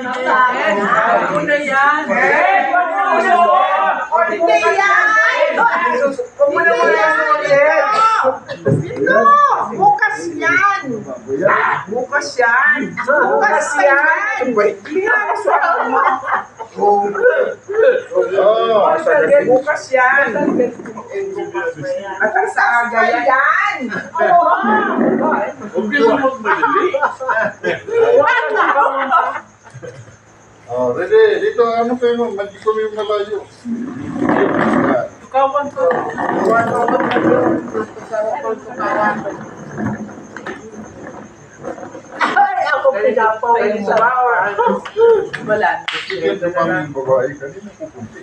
Ako na yan. Hindi yan! Huwag na muna ulit. No! Bukas yan! Bukas yan. Bukas yan! Oo. Bukas yan. At sa aga Pa yan. yan! Huwag kayo magmadali. Oh, ready. Dito, ano kayo? Hindi ko yung malayo. Yan. Kawan ko. Ay, ako pinapaw. Wala. Sige, ito pa yung babae. Kanina pupunti.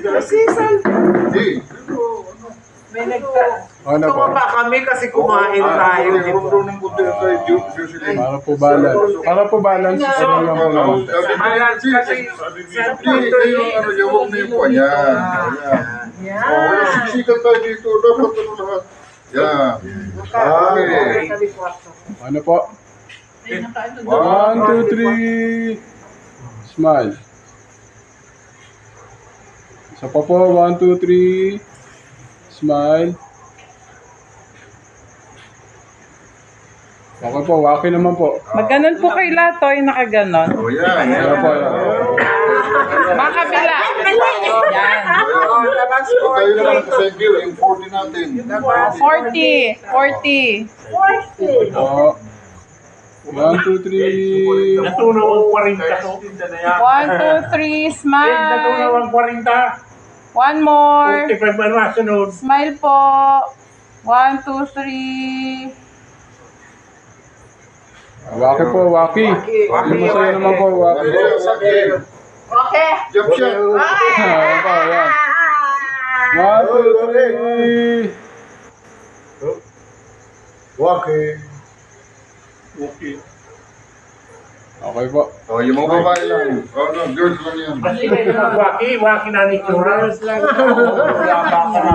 Kasi saan? Hindi. May nagta... Ano po? Tumaba kami kasi kumain Ah, tayo. daw ng puti sa. Jocelyn. Para po balance. Para po balance. Isa lang lang po. Sabi Balance kasi sa Hindi, kayo ano, yawag na yung po. Yan. Oh, wala sisikat tayo dito. Dapat ano lahat. Yan. Okay. Ano po? One, two, three. Smile. Isa pa po. One, two, three. Smile. Okay po, waki naman po. Magganon po kay Latoy, nakaganon. Oh, yan. Ano po, yan. Makabila. Yan. Oh, labas ko. Tayo naman sa you, yung 40 natin. 40. 40. Po. One, two, three. Natunaw ang 40 to. 1, 2, 3, Eh, smile. natunaw ang 40. One more. 45 ba na sunod? Smile po. 1, 2, 3. Waki po, waki. Yung masaya naman po, waki po. Okay. Jump shot. Ano po, yan. One, two, three. Walking. Okay po. Oh, yung mga babae lang. Oh, no, girls lang yan. Kasi kayo mag-waki, waki na ni Chura. Oh,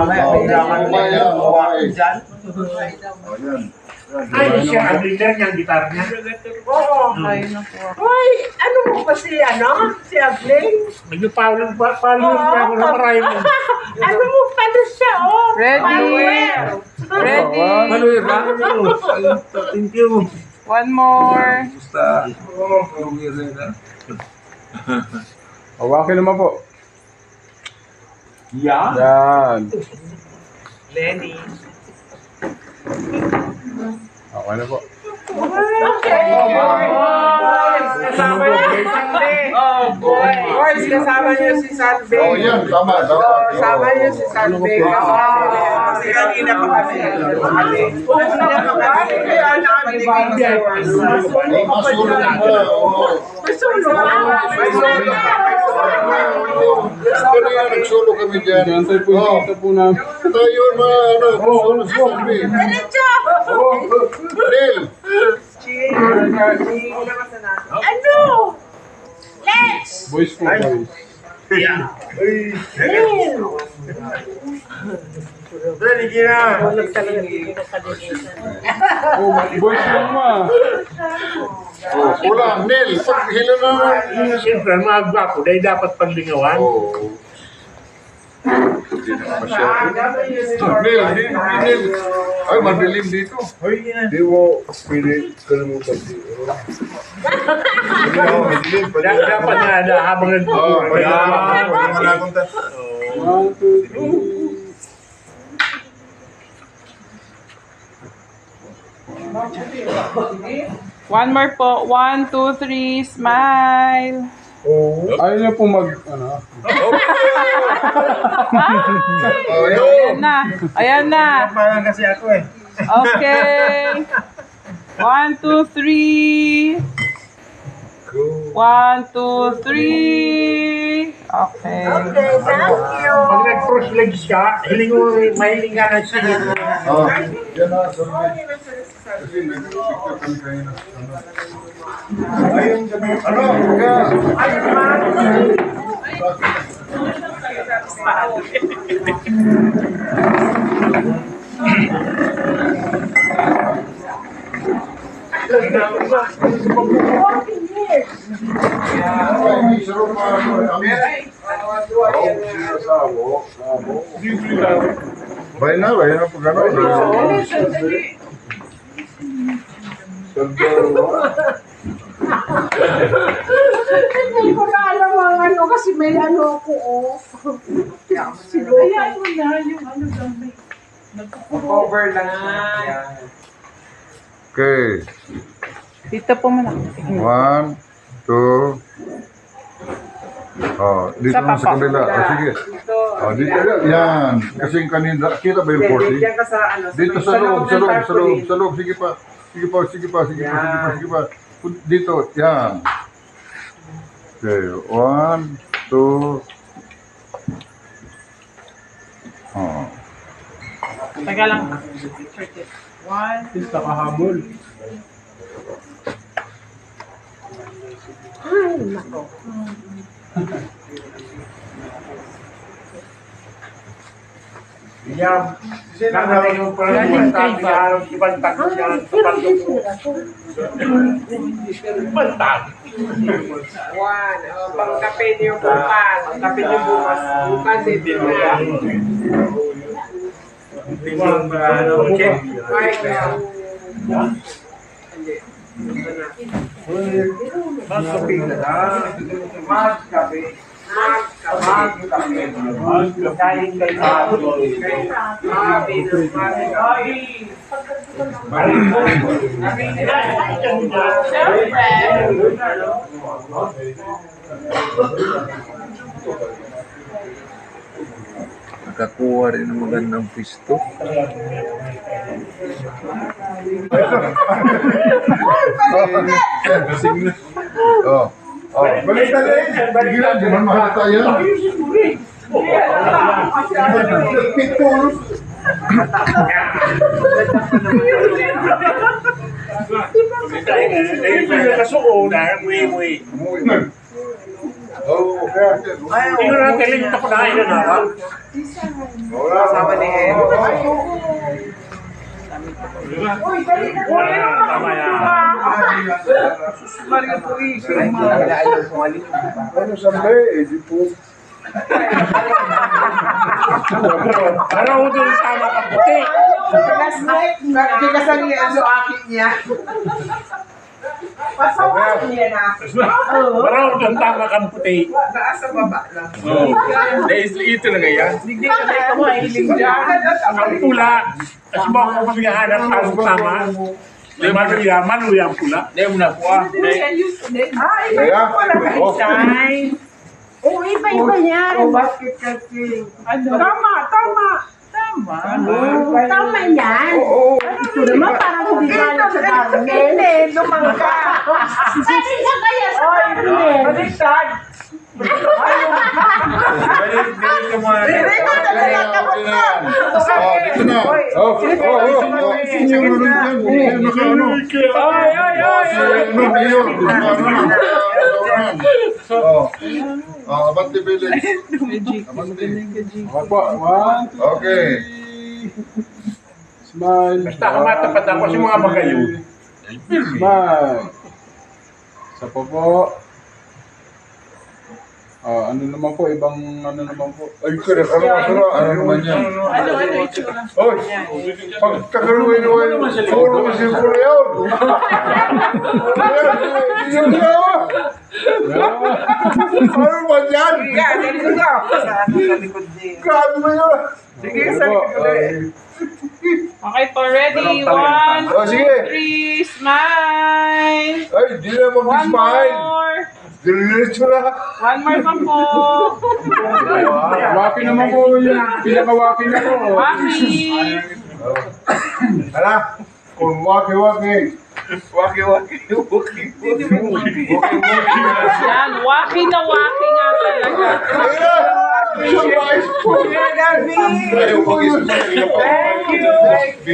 babae lang, babae. Oh, yan. Ay, siya ang leader niya, ang gitar niya. Oo. Ayun na po. Hoy, ano mo ba si, ano? Si Abling? Medyo palo palo niya ako ng Raymond. Ano mo pala siya, oh? Ready? Ready? Manuel ba? Thank you. One more. O, waki naman po. Yeah. Yan. Lenny. Okay na po. Boys, kasama niyo si Salve. Oh, boy. Boys, kasama niyo si Salve. Oh, yan. Tama, Oh, dapat. kasama niyo si Salve. Kasi kanina pa kami. Kanina pa kami. Kaya nakabalik Oh, masulong ba? Oo. Masulo ka. May solo ka. May solo ka. Kanina nagsulo kami dyan. Antay po yung kita po namin. Tayo na, ano, sulo sa kami. Diretso. Ano? Let's. Boys po, boys. Ready na. Oh, boys lang ma. Oh, kulang. Neil, pag hila na. Siyempre, ang mga gwapo, dahil dapat paglingawan. Oh. Hindi na masyado. Neil, hindi, hindi, Neil. Ay, madilim dito. Di mo pili kalimutan dito. Da- Dapat na, na habang nag Oh, nag- One, two, One more po. One, two, three, smile. Ayaw niya po mag, ano. Oh, yun. Ayan na. Ayan na. Parang kasi ako eh. Okay. One, two, three. One, two, three. Okay. Okay, thank you. Pag nag-cross legs ka, hiling mo, mahiling ka ng singit. Oh, yan na, kami. Ayun, sabi, ano, ka. Walking years. sarap pa. Amin. Na, na. Hindi ko na alam ang ano kasi may ano ako oh. Kaya mo na yung ano may Cover lang siya. Okay. Dito po muna. One, two. Oh, dito Sa na sa kabila. Oh, sige. Dito. Oh, dito. Yan. Kasi kanina, kita ba yung 40? Diyan ka sa ano. Dito sa loob, sa loob, sa loob, sa loob. Sige pa. Sige pa, sige pa, sige pa, sige pa, sige pa. Dito, yan. Okay, one, two. Oh. Teka lang. One. Is nakahabol. Ay, nako. Yan. Nakatay mo pala yung bantag sa ibang tag Ay, niya. pero hindi sila ko. Bantag. One. Oh, pangkape niyo bukas. Pangkape niyo bukas. Bukas eh. Dito na. Tingnan ba ano? Check. Ay, Hindi. Ito na. Mas kape na lang. Mas kape. Mas Kain kay Pablo. Sabi ng mga Nakakuha rin ng magandang pisto. Oh. Oh. Balik na rin. Sige lang, di man mahalata yan. Pitulog. Ayun yung kasuo na. Mui, mui. Oh, okay. Hindi ko na na na. ni Ed. Wala, tama yan. Ano sabi? Eh, di po. Para ko doon tama ka puti. Hindi ka sa niya ang suakit niya. Pasawa niya na. Para ko doon tama ka puti. Nasa baba lang. Ito na kaya? Hindi ka na ikaw mahiling dyan. Ang pula. Kasi ba ako paghahanap ang tama? Di maluya, maluya ang pula. Ah, iba yung pala Oh. design. Oo, iba-iba yan. Oh, basket kasi. Ano? Tama, tama. Tama. Oo, tama yan. Ito naman parang hindi galing sa Carmen. Hindi, lumangka. Kasi ka kaya sa Carmen. Baliktad. Hindi ko talaga na. Oh, dito na. Oh, oh, oh, oh. Yan? Naka ano? Ay, ay, Oh, ay. si ano, Mayor. Naka ano na. Oh. Oh, Abante Village. Abante. Opo, one, two, Okay. Smile. Basta kamatapat ako sa mga bagayo. Smile. Isa pa po. Ah, ano naman po, ibang ano naman po. Ay, correct. Ano, ano, ano naman yan? Ano, ano, itsura? Oy! Pagkakaluin mo yun, puro kasi puro yun. Yun na! Ano ba yan? Ano. Grabe mo yun! Sige, Ano sa likod ah, din. Okay po, ready? One, Oh, sige. three, smile. Ay, di na One mag-smile. more. Diretso na. One more pa po. Waki naman po yung pinakawaki na po. Waki. Hala, kung waki-waki. Waki-waki. Waki. Yan, waki na waki nga talaga. Isa sa iyo pa. Thank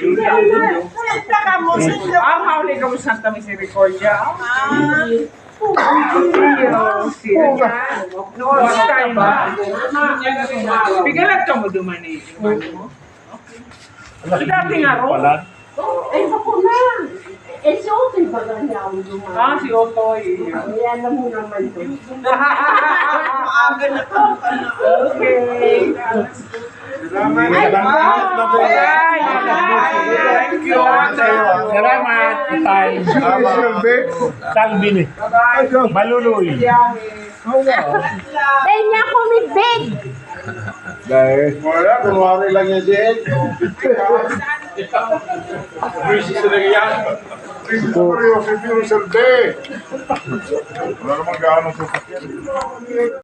you. Na. Salita ka mo sa Ang hawli ka mo Santa Misericordia. Ah. Bigalag ka mo dumani. Dati nga ro. Wala. Ay, ako na. Eh, si Otoy ba nga niya ang lumayan? Ah, si Otoy. Ayan na mo naman to. Maaga na to. Okay. Thank you. Salamat. Tay. Salvin eh. Maluloy. Dahil niya ako may bed. Dahil, wala, kunwari lang yan, Jen. Seryoso, seryoso, Wala namang gaano sa sakyan.